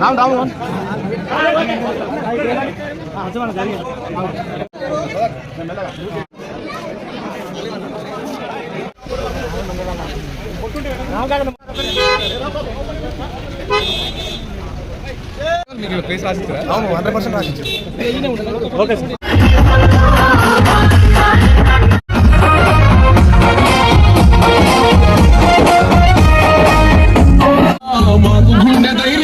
రామ్ రామ్ రామ్ మీరు ప్లేస్ రాసిచ్చారా? అవును హండ్రెడ్ పర్సెంట్ రాసిచ్చారు. Okay sir. మాకు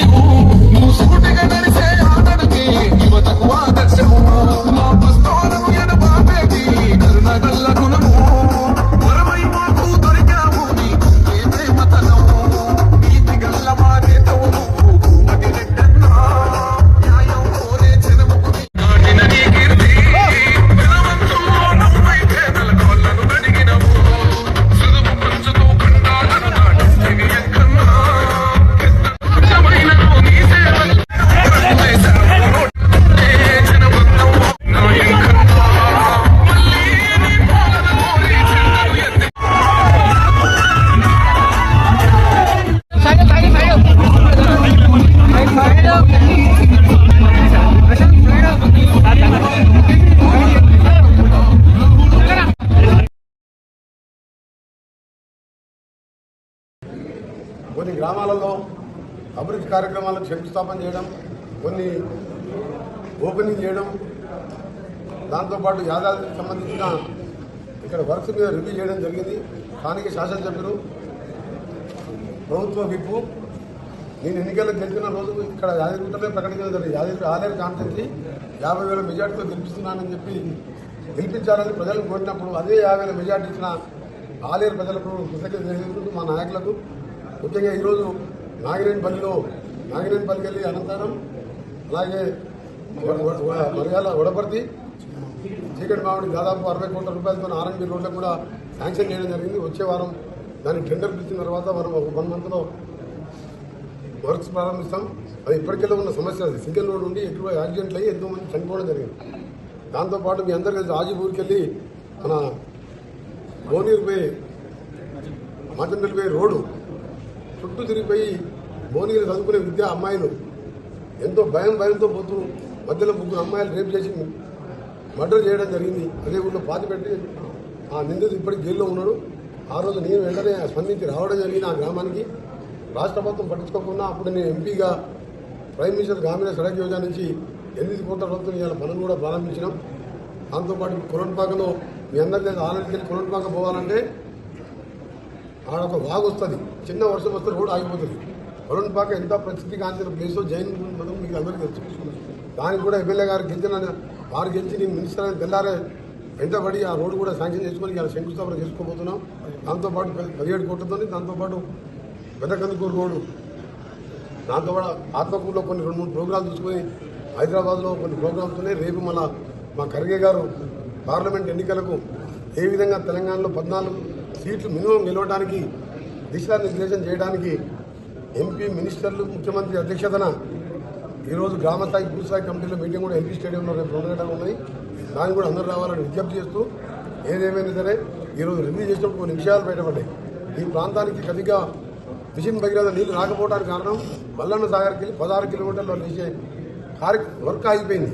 కొన్ని గ్రామాలలో అభివృద్ధి కార్యక్రమాలకు శంకుస్థాపన చేయడం కొన్ని ఓపెనింగ్ చేయడం దాంతోపాటు యాదాద్రికి సంబంధించిన ఇక్కడ వర్క్స్ మీద రివ్యూ చేయడం జరిగింది. స్థానిక శాసనసభ్యులు ప్రభుత్వ విప్పు. నేను ఎన్నికల్లో గెలిచిన రోజు ఇక్కడ యాదగిరిగుట్టలో ప్రకటించడం జరిగింది. యాదగిరి ఆలేరు కాన్స్టెన్సీ యాభై వేల మెజార్టీతో గెలిపిస్తున్నానని చెప్పి గెలిపించాలని ప్రజలు కోరినప్పుడు అదే యాభై వేల మెజార్టీ ఇచ్చిన ఆలేరు ప్రజలకు కృతజ్ఞత మా నాయకులకు ముఖ్యంగా ఈరోజు నాగినేనిపల్లిలో నాగినేనిపల్లికి వెళ్ళి అనంతరం అలాగే మర్యాల వడపర్తి చీకటి మామిడి దాదాపు అరవై కోట్ల రూపాయలతో ఆర్ఎన్బి రోడ్లకు కూడా శాంక్షన్ చేయడం జరిగింది. వచ్చే వారం దాన్ని టెండర్ పిలిచిన తర్వాత మనం ఒక వన్ మంత్లో వర్క్స్ ప్రారంభిస్తాం. అది ఇప్పటికెళ్ళి ఉన్న సమస్య అది. సింగిల్ రోడ్ ఉండి ఎక్కువ యాక్సిడెంట్లు అయ్యి ఎంతో మంది చనిపోవడం జరిగింది. దాంతోపాటు మీ అందరు కలిసి రాజీపూర్కి వెళ్ళి మన భువనగిరిపోయి మాచంపల్లిపోయి రోడ్డు చుట్టూ తిరిగిపోయి భువనగిరి చదువుకునే విద్యా అమ్మాయిలు ఎంతో భయం భయంతో పోతూ మధ్యలో ముగ్గురు అమ్మాయిలు రేపు చేసి మర్డర్ చేయడం జరిగింది. అదే ఊళ్ళో పాతి పెట్టి ఆ నిందితుడు ఇప్పటికి జైల్లో ఉన్నాడు. ఆ రోజు నేను వెంటనే స్పందించి రావడం జరిగింది ఆ గ్రామానికి. రాష్ట్ర ప్రభుత్వం పట్టించుకోకుండా అప్పుడు నేను ఎంపీగా ప్రైమ్ మినిస్టర్ గ్రామీణ సడక్ యోజన నుంచి ఎనిమిది కోట్ల రూపాయలు ఇవాళ పనులు కూడా ప్రారంభించినాం. దాంతోపాటు కొలంపాకలో మీ అందరి దగ్గర ఆలోచించి కొలంపాక పోవాలంటే అలా ఒక వాగు వస్తుంది. చిన్న వర్షం వస్తే రోడ్ ఆగిపోతుంది. వరుణ్ పాక ఎంత ప్రసిద్ధి కాంచిన ప్లేస్ జైన్ మనం మీకు అందరికీ తెలుసు. దానికి కూడా ఎమ్మెల్యే గారు గెలిచిన వారు గెలిచి నేను మినిస్టర్ అని తెల్లారే వెంటబడి ఆ రోడ్డు కూడా శాంక్షన్ చేసుకొని ఇలా శంకుస్థాపన చేసుకోబోతున్నాం. దాంతోపాటు పదిహేడు కోట్లతో దాంతోపాటు పెద్దకందుకూరు రోడ్డు దాంతోపాటు ఆత్మకూరులో కొన్ని రెండు మూడు ప్రోగ్రామ్స్ చూసుకొని హైదరాబాద్లో కొన్ని ప్రోగ్రామ్స్ ఉన్నాయి రేపు మళ్ళా మా ఖర్గే గారు పార్లమెంట్ ఎన్నికలకు ఏ విధంగా తెలంగాణలో పద్నాలుగు సీట్లు మినిమం గెలవడానికి దిశానిర్దేశం చేయడానికి ఎంపీ మినిస్టర్లు ముఖ్యమంత్రి అధ్యక్షతన ఈరోజు గ్రామ స్థాయి భూ కమిటీలో మీటింగ్ కూడా ఎంపీ స్టేడియంలో రేపు రెండు గంటలకు ఉన్నది కూడా అందరూ రావాలని విజ్ఞప్తి చేస్తూ ఏదేమైనా సరే ఈరోజు రిలీజ్ చేసినప్పుడు కొన్ని విషయాలు బయటపడ్డాయి. ఈ ప్రాంతానికి కదిగా మిషన్ భగీరథ నీళ్ళు రాకపోవడానికి కారణం మల్లన్న సాగర్కి పదహారు కిలోమీటర్లు చేసే కార్య వర్క్ ఆగిపోయింది.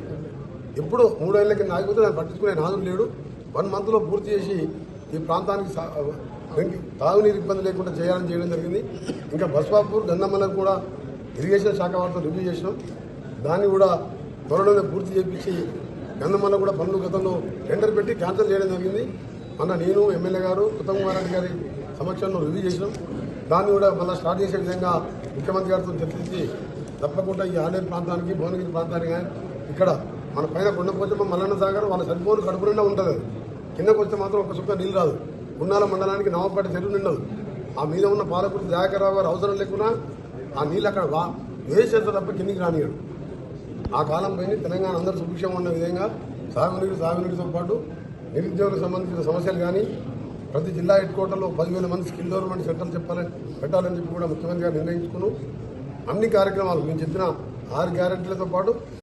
ఎప్పుడు మూడేళ్ళ కింద ఆగిపోతే దాన్ని పట్టించుకునే నాదులు లేడు. వన్ మంత్లో పూర్తి చేసి ఈ ప్రాంతానికి తాగునీరు ఇబ్బంది లేకుండా చేయాలని చేయడం జరిగింది. ఇంకా బస్వాపూర్ గంధమ్మలకు కూడా ఇరిగేషన్ శాఖ వారితో రివ్యూ చేసినాం. దాన్ని కూడా త్వరలోనే పూర్తి చేపించి గంధమల్ల కూడా పనులు గతంలో టెండర్ పెట్టి క్యాన్సిల్ చేయడం జరిగింది. మన నేను ఎమ్మెల్యే గారు ఉత్తమ్ కుమార్ రెడ్డి గారి సమక్షంలో రివ్యూ చేసినాం. దాన్ని కూడా మళ్ళీ స్టార్ట్ చేసే విధంగా ముఖ్యమంత్రి గారితో చర్చించి తప్పకుండా ఈ ఆలేరు ప్రాంతానికి భువనగిరి ప్రాంతానికి కానీ ఇక్కడ మన పైన కొండపోచమ్మ మల్లన్న సాగర్ వాళ్ళ సరిపోరు కడుపు నిండా ఉంటుంది కిందకు వస్తే మాత్రం ఒక సుఖ నీళ్ళు రాదు. ఉన్నాల మండలానికి నవంపేట చెరువు నిండదు. ఆ మీద ఉన్న పాలకుడు దయాకర్రావు గారు అవసరం లేకున్నా ఆ నీళ్ళు అక్కడ వా వేసేస్తే తప్ప కిందికి రానియాడు. ఆ కాలం పైన తెలంగాణ అందరూ సుభిక్షం ఉన్న విధంగా సాగునీరు సాగునీటితో పాటు నిరుద్యోగులకు సంబంధించిన సమస్యలు కానీ ప్రతి జిల్లా హెడ్ క్వార్టర్లో పదివేల మంది స్కిల్ డెవలప్మెంట్ సెంటర్లు చెప్పాలని పెట్టాలని చెప్పి కూడా ముఖ్యమంత్రి గారు నిర్ణయించుకున్నాం అన్ని కార్యక్రమాలు మేము చెప్పిన ఆరు గ్యారెంటీలతో పాటు